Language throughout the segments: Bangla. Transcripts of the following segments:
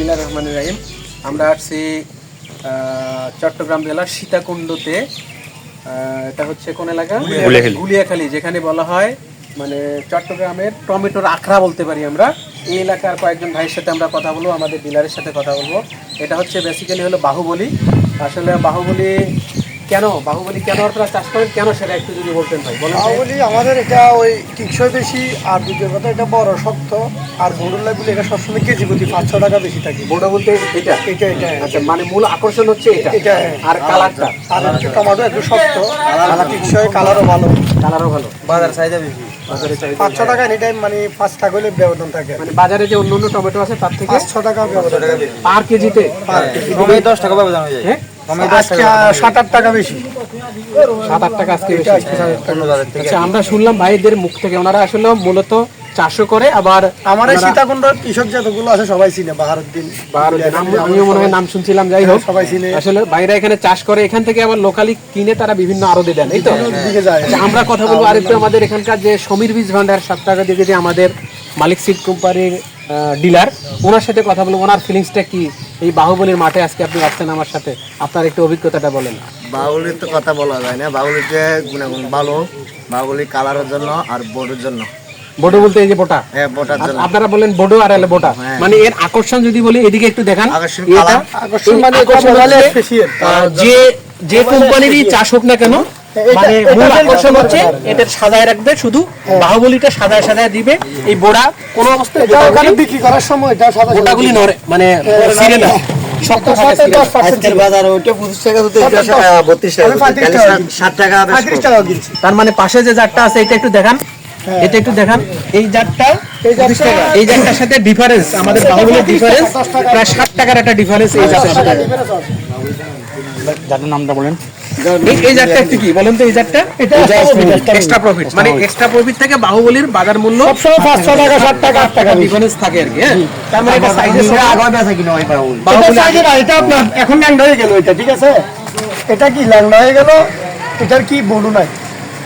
বিসমিল্লাহ রহমান রাহিম। আমরা আসছি চট্টগ্রাম জেলার সীতাকুণ্ডতে। এটা হচ্ছে কোন এলাকা? গুলিয়াখালী। গুলিয়াখালী। যেখানে বলা হয় মানে চট্টগ্রামের টমেটোর আখড়া বলতে পারি আমরা। এই এলাকার কয়েকজন ভাইয়ের সাথে আমরা কথা বলব আমাদের ডিলারের সাথে কথা বলব। এটা হচ্ছে বেসিক্যালি হলো বাহুবলী। আসলে বাহুবলী কেন? বাহুবলী কেন আপনারা চাষ করেন? কেন সেটা একটু যদি বলতেন ভাই? বলেন। বাহুবলি আমাদের এটা ওই টিকসই বেশি আর দ্বিতীয় কথা এটা বড় শক্ত আর বলি এটা সবসময় কেজি প্রতি পাঁচশো টাকা বেশি থাকে। বড় বলতে এটা? এটা এটা আচ্ছা মানে মূল আকর্ষণ হচ্ছে এটা? এটা, হ্যাঁ। আর কালারটা? আর হচ্ছে টমাটো একটু শক্ত আর টিকসই কালারও ভালো। কালারও ভালো। বাজার চাহিদা বেশি? পাঁচশো টাকা এনি টাইম মানে পাঁচ টাকা হলে ব্যবধান থাকে। মানে বাজারে যে অন্য অন্য টমেটো আছে তার থেকে পাঁচশো টাকা ব্যবধান থাকে। পার কেজিতে পার কেজি। দশ টাকা ব্যবধান হয়ে যায়। হ্যাঁ? সাত আট টাকা বেশি। সাত আট টাকা আজকে বেশি। এটা আজকে সাত আট টাকা। অন্য বাজার থেকে আচ্ছা আমরা শুনলাম ভাইদের মুখ থেকে ওনারা আসলে মূলত চাষও করে আবার আমার এই সীতাকুণ্ডর কৃষক যতগুলো আছে সবাই চিনে বাহারুদ্দিন আমিও মনে হয় নাম শুনছিলাম যাই হোক। সবাই চিনে। আসলে বাইরে এখানে চাষ করে এখান থেকে আবার লোকালি কিনে তারা বিভিন্ন আরও দেন এই তো? যায়। আচ্ছা, আমরা কথা বলব আরেকটু আমাদের এখানকার যে সমীর বীজ ভান্ডার সাত টাকা দিয়ে যে আমাদের মালিক সিট কোম্পানির ডিলার ওনার সাথে কথা বলব ওনার ফিলিংসটা কি? এই বাহুবলীর মাঠে আজকে আপনি আসছেন আমার সাথে। আপনার একটু অভিজ্ঞতাটা বলেন। বাউলির তো কথা বলা যায় না। বাউলিতে গুণাগুণ ভালো বাউলি কালারের জন্য আর বোর্ডের জন্য। বোটো বলতে এই যে বোটা? হ্যাঁ বোটার জন্য। আপনারা বলেন বোডো আর এলে বোটা। হ্যাঁ। মানে এর আকর্ষণ যদি বলি এদিকে একটু দেখান। আকর্ষণ মানে যে যে কোম্পানিরই চাষ হোক না কেন মানে মূল আকর্ষণ হচ্ছে এটার সাদায় রাখবে শুধু বাহুবলিটা সাদায় সাদায় দিবে। এই বোড়া কোনো অবস্থায় ওখানে বিক্রি করার সময় এটা সাদা বোটাগুলি নড়ে মানে ছিঁড়ে না। শক্ত থাকে ছিঁড়ে না। আজকের বাজার ওইটা পঁচিশ টাকা হতো এটা বত্রিশ টাকা আমি হতো। পঁয়ত্রিশ তাহলে টাকা ষাট- ষাট টাকা বেশ পঁয়ত্রিশ কম। টাকা কিনছি তার মানে পাশে যে জারটা আছে এটা একটু দেখান। এটা একটু দেখান। এই জারটা এই জারটা- জারটার সাথে ডিফারেন্স আমাদের বাহুবলির ডিফারেন্স প্রায় ষাট টাকার একটা ডিফারেন্স এই জারটার সাথে। যাদের নামটা বলেন। এই- জারটা কি বলেন তো এই জারটা এক্সট্রা প্রফিট মানে এক্সট্রা প্রফিট থেকে বাহুবলির বাজার মূল্য সবসময় পাঁচশো টাকা ষাট টাকা আট টাকা ডিফারেন্স থাকে আর কি হ্যাঁ? তার মানে এটা সাইজের এটা আগে বেচা কিনা হয় বাহুবলী। size না, এটা আপনার এখন ল্যাংডা হয়ে গেল এটা ঠিক আছে? এটা কি ল্যাংডা হয়ে গেল? এটার কি বলু নাই?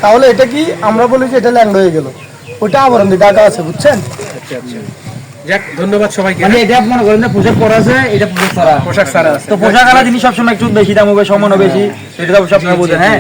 তাহলে এটা কি আমরা বলি যে এটা ল্যাংডা হয়ে গেল? ওটা আবরণ দাগা আছে বুঝছেন? যাক ধন্যবাদ সবাইকে। মানে এটা মনে করেন না পোশাক পরা আছে এটা পোশাক সারা পোশাক সারা তো পোশাক আলা জিনিস সবসময় একটু বেশি দাম হবে সমান বেশি এটা তো সবসময় বোঝেন হ্যাঁ?